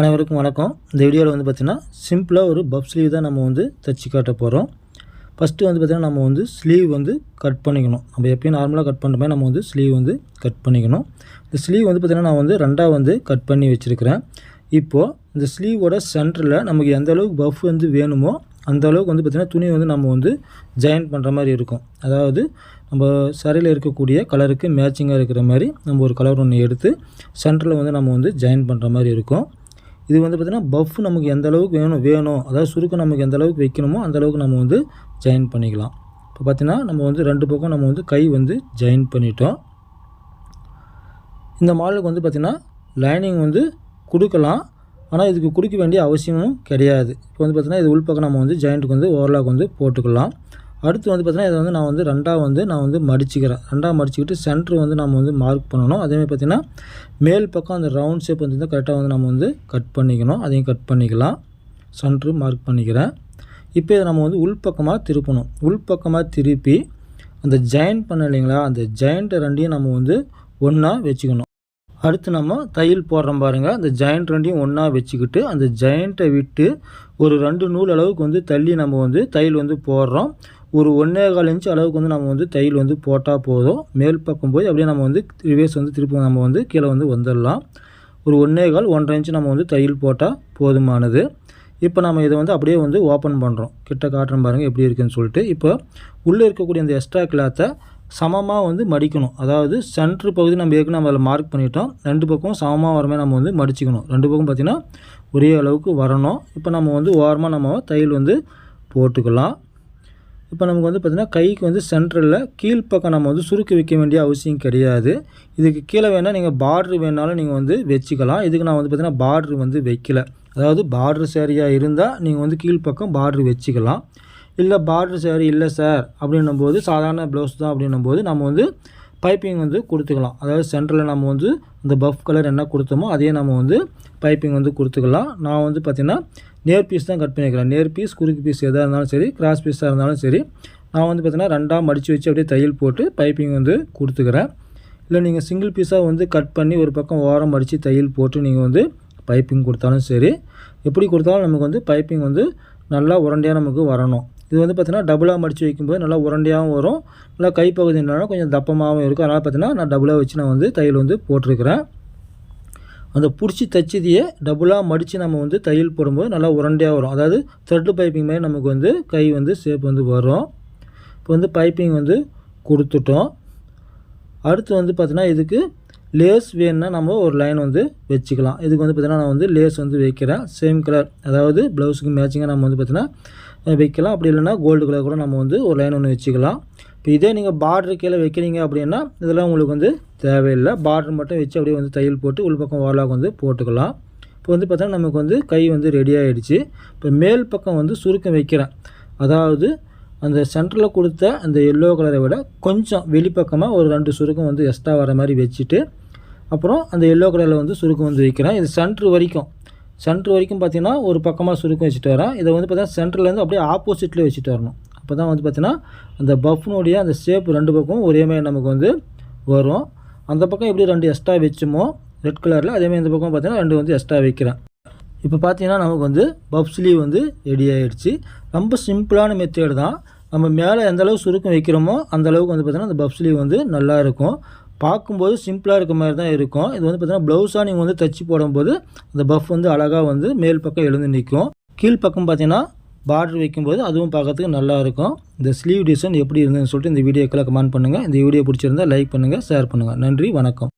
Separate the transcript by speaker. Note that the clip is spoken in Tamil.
Speaker 1: அனைவருக்கும் வணக்கம். இந்த வீடியோவில் வந்து பார்த்திங்கன்னா சிம்பிளாக ஒரு பப் ஸ்லீவ் தான் நம்ம வந்து தைச்சி காட்ட போகிறோம் ஃபஸ்ட்டு வந்து பார்த்திங்கன்னா நம்ம வந்து ஸ்லீவ் வந்து கட் பண்ணிக்கணும். நம்ம எப்பயும் நார்மலாக கட் பண்ணுற மாதிரி நம்ம வந்து ஸ்லீவ் வந்து கட் பண்ணிக்கணும். இந்த ஸ்லீவ் வந்து பார்த்திங்கன்னா நான் வந்து ரெண்டாக வந்து கட் பண்ணி வச்சுருக்கிறேன். இப்போது இந்த ஸ்லீவோட சென்டரில் நமக்கு எந்த அளவுக்கு பஃப் வந்து வேணுமோ அந்த அளவுக்கு வந்து பார்த்திங்கன்னா துணி வந்து நம்ம வந்து ஜாயின் பண்ணுற மாதிரி இருக்கும். அதாவது நம்ம சரியில் இருக்கக்கூடிய கலருக்கு மேட்சிங்காக இருக்கிற மாதிரி நம்ம ஒரு கலர் ஒன்று எடுத்து சென்டரில் வந்து நம்ம வந்து ஜாயின் பண்ணுற மாதிரி இருக்கும். இது வந்து பார்த்திங்கன்னா பஃப் நமக்கு எந்த அளவுக்கு வேணும் வேணும். அதாவது சுருக்கம் நமக்கு எந்த அளவுக்கு வைக்கணுமோ அந்த அளவுக்கு நம்ம வந்து ஜாயின் பண்ணிக்கலாம். இப்போ பார்த்திங்கன்னா நம்ம வந்து ரெண்டு பக்கம் நம்ம வந்து கை வந்து ஜாயின் பண்ணிட்டோம். இந்த மாடலுக்கு வந்து பார்த்திங்கன்னா லைனிங் வந்து கொடுக்கலாம். ஆனால் இதுக்கு கொடுக்க வேண்டிய அவசியமும் கிடையாது. இப்போ வந்து பார்த்திங்கன்னா இது உள்பக்கம் நம்ம வந்து ஜாயிண்ட்டுக்கு வந்து ஓவர்லாக் வந்து போட்டுக்கலாம். அடுத்து வந்து பார்த்திங்கன்னா இதை வந்து நான் வந்து ரெண்டாக வந்து நான் வந்து மடிச்சுக்கிறேன். ரெண்டாக மடிச்சுக்கிட்டு சென்ட்ரு வந்து நம்ம வந்து மார்க் பண்ணணும். அதேமாதிரி பார்த்திங்கன்னா மேல் பக்கம் அந்த ரவுண்ட் ஷேப் வந்து கரெக்டாக வந்து நம்ம வந்து கட் பண்ணிக்கணும். அதையும் கட் பண்ணிக்கலாம். சென்ட்ரு மார்க் பண்ணிக்கிறேன். இப்போ இதை நம்ம வந்து உள்பக்கமாக திருப்பணும். உள்பக்கமாக திருப்பி அந்த ஜாயின் பண்ண இல்லைங்களா அந்த ஜாயிண்ட்டை ரெண்டையும் நம்ம வந்து ஒன்றா வச்சுக்கணும். அடுத்து நம்ம தையல் போடுறோம் பாருங்கள் அந்த ஜாயிண்ட் ரெண்டையும் ஒன்றா வச்சுக்கிட்டு அந்த ஜாயிண்ட்டை விட்டு ஒரு ரெண்டு நூல் அளவுக்கு வந்து தள்ளி நம்ம வந்து தையல் வந்து போடுறோம். ஒரு ஒன்றே கால் இன்ச்சு அளவுக்கு வந்து நம்ம வந்து தையல் வந்து போட்டால் போதும். மேல் பக்கம் போய் அப்படியே நம்ம வந்து ரிவேஸ் வந்து திருப்பி நம்ம வந்து கீழே வந்து வந்துடலாம். ஒரு ஒன்றே கால் ஒன்றரை இன்ச்சு நம்ம வந்து தையல் போட்டால் போதுமானது. இப்போ நம்ம இதை வந்து அப்படியே வந்து ஓப்பன் பண்ணுறோம் கிட்ட காட்டுறோம் பாருங்கள் எப்படி இருக்குன்னு சொல்லிட்டு. இப்போ உள்ளே இருக்கக்கூடிய அந்த எக்ஸ்ட்ரா கிளாத்தை சமமாக வந்து மடிக்கணும். அதாவது சென்ட்ரு பகுதி நம்ம ஏற்கனவே நம்ம அதில் மார்க் பண்ணிட்டோம். ரெண்டு பக்கம் சமமாக வரமே நம்ம வந்து மடிச்சிக்கணும். ரெண்டு பக்கம் பார்த்திங்கன்னா ஒரே அளவுக்கு வரணும். இப்போ நம்ம வந்து ஓரமாக நம்ம தையல் வந்து போட்டுக்கலாம். இப்போ நமக்கு வந்து பார்த்திங்கன்னா கைக்கு வந்து சென்ட்ரலில் கீழ்ப்பக்கம் நம்ம வந்து சுருக்கி வைக்க வேண்டிய அவசியம் கிடையாது. இதுக்கு கீழே வேணால் நீங்கள் பார்ட்ரு வேணாலும் நீங்கள் வந்து வச்சுக்கலாம். இதுக்கு நான் வந்து பார்த்திங்கன்னா பார்ட்ரு வந்து வைக்கல. அதாவது பார்ட்ரு சேரீயாக இருந்தால் நீங்கள் வந்து கீழ்ப்பக்கம் பார்ட்ரு வச்சுக்கலாம். இல்லை பார்ட்ரு சேரீ இல்லை சார் அப்படின்னும் போது சாதாரண ப்ளவுஸ் தான் அப்படின்னும் போது நம்ம வந்து பைப்பிங் வந்து கொடுத்துக்கலாம். அதாவது சென்டரில் நம்ம வந்து இந்த பஃப் கலர் என்ன கொடுத்தோமோ அதே நம்ம வந்து பைப்பிங் வந்து கொடுத்துக்கலாம். நான் வந்து பார்த்திங்கன்னா நேர் பீஸ் தான் கட் பண்ணிக்கிறேன் நேர் பீஸ் குறுக்கு பீஸ் எதாக இருந்தாலும் சரி கிராஸ் பீஸாக இருந்தாலும் சரி நான் வந்து பார்த்திங்கன்னா ரெண்டாக மடித்து வச்சு அப்படியே தையல் போட்டு பைப்பிங் வந்து கொடுத்துக்கிறேன். இல்லை நீங்கள் சிங்கிள் பீஸாக வந்து கட் பண்ணி ஒரு பக்கம் ஓரம் மடித்து தையல் போட்டு நீங்கள் வந்து பைப்பிங் கொடுத்தாலும் சரி எப்படி கொடுத்தாலும் நமக்கு வந்து பைப்பிங் வந்து நல்லா உரண்டையாக நமக்கு வரணும். இது வந்து பார்த்திங்கன்னா டபுளாக மடித்து வைக்கும்போது நல்லா உரண்டையாகவும் வரும். நல்லா கைப்பகுதி என்னன்னா கொஞ்சம் தப்பமாகவும் இருக்கும். அதனால் பார்த்திங்கன்னா நான் டபுளாக வச்சு நான் வந்து தையல் வந்து போட்டிருக்கிறேன். அந்த பிடிச்சி தைச்சதையே டபுளாக மடித்து நம்ம வந்து தையல் போடும்போது நல்லா உரண்டையாக வரும். அதாவது த்ரெட்டு பைப்பிங் மாதிரி நமக்கு வந்து கை வந்து ஷேப் வந்து வரும். இப்போ வந்து பைப்பிங் வந்து கொடுத்துட்டோம். அடுத்து வந்து பார்த்திங்கன்னா இதுக்கு லேஸ் வேணுன்னா நம்ம ஒரு லைன் வந்து வச்சுக்கலாம். இதுக்கு வந்து பார்த்திங்கன்னா நான் வந்து லேஸ் வந்து வைக்கிறேன். சேம் கலர் அதாவது ப்ளவுஸுக்கு மேட்சிங்காக நம்ம வந்து பார்த்திங்கன்னா வைக்கலாம். அப்படி இல்லைன்னா கோல்டு கலர் கூட நம்ம வந்து ஒரு லைன் ஒன்று வச்சுக்கலாம். இப்போ இதே நீங்கள் பார்டரு கீழே வைக்கிறீங்க அப்படின்னா இதெல்லாம் உங்களுக்கு வந்து தேவையில்லை. பார்டர் மட்டும் வச்சு அப்படியே வந்து தையல் போட்டு உள் பக்கம் வந்து போட்டுக்கலாம். இப்போ வந்து பார்த்தோன்னா நமக்கு வந்து கை வந்து ரெடி ஆகிடுச்சு இப்போ மேல் பக்கம் வந்து சுருக்கம் வைக்கிறேன். அதாவது அந்த சென்டரில் கொடுத்த அந்த எல்லோ கலரை விட கொஞ்சம் வெளிப்பக்கமாக ஒரு ரெண்டு சுருக்கம் வந்து எக்ஸ்ட்ரா வர மாதிரி வச்சுட்டு அப்புறம் அந்த எல்லோ கலரில் வந்து சுருக்கம் வந்து வைக்கிறேன். இது சென்ட்ரு வரைக்கும். சென்ட்ரு வரைக்கும் பார்த்திங்கன்னா ஒரு பக்கமாக சுருக்கம் வச்சுட்டு வரேன். இதை வந்து பார்த்தீங்கன்னா சென்டர்லேருந்து அப்படியே ஆப்போசிட்டில் வச்சுட்டு வரணும். அப்போ தான் வந்து பார்த்திங்கன்னா அந்த பஃப்னுடைய அந்த ஷேப் ரெண்டு பக்கமும் ஒரே மாதிரி நமக்கு வந்து வரும். அந்த பக்கம் எப்படி ரெண்டு எக்ஸ்ட்ரா வச்சுமோ ரெட் கலரில் அதேமாதிரி இந்த பக்கம் பார்த்திங்கன்னா ரெண்டு வந்து எக்ஸ்ட்ரா வைக்கிறேன். இப்போ பார்த்தீங்கன்னா நமக்கு வந்து பஃப் ஸ்லீவ் வந்து ரெடி ஆகிடுச்சு ரொம்ப சிம்பிளான மெத்தேடு தான். நம்ம மேலே எந்தளவுக்கு சுருக்கம் வைக்கிறோமோ அந்த அளவுக்கு வந்து பார்த்திங்கன்னா அந்த பஃப் ஸ்லீவ் வந்து நல்லா இருக்கும். பார்க்கும்போது சிம்பிளாக இருக்க மாதிரி தான் இருக்கும். இது வந்து பார்த்திங்கன்னா ப்ளவுஸாக நீங்கள் வந்து தச்சு போடும்போது அந்த பஃப் வந்து அழகாக வந்து மேல் பக்கம் எழுந்து நிற்கும். கீழ் பக்கம் பார்த்திங்கன்னா பார்டர் வைக்கும்போது அதுவும் பார்க்கறதுக்கு நல்லா இருக்கும். இந்த ஸ்லீவ் டிசைன் எப்படி இருந்ததுன்னு சொல்லிட்டு இந்த வீடியோக்கெல்லாம் கமெண்ட் பண்ணுங்கள் இந்த வீடியோ பிடிச்சிருந்தால் லைக் பண்ணுங்கள் ஷேர் பண்ணுங்கள் நன்றி வணக்கம்.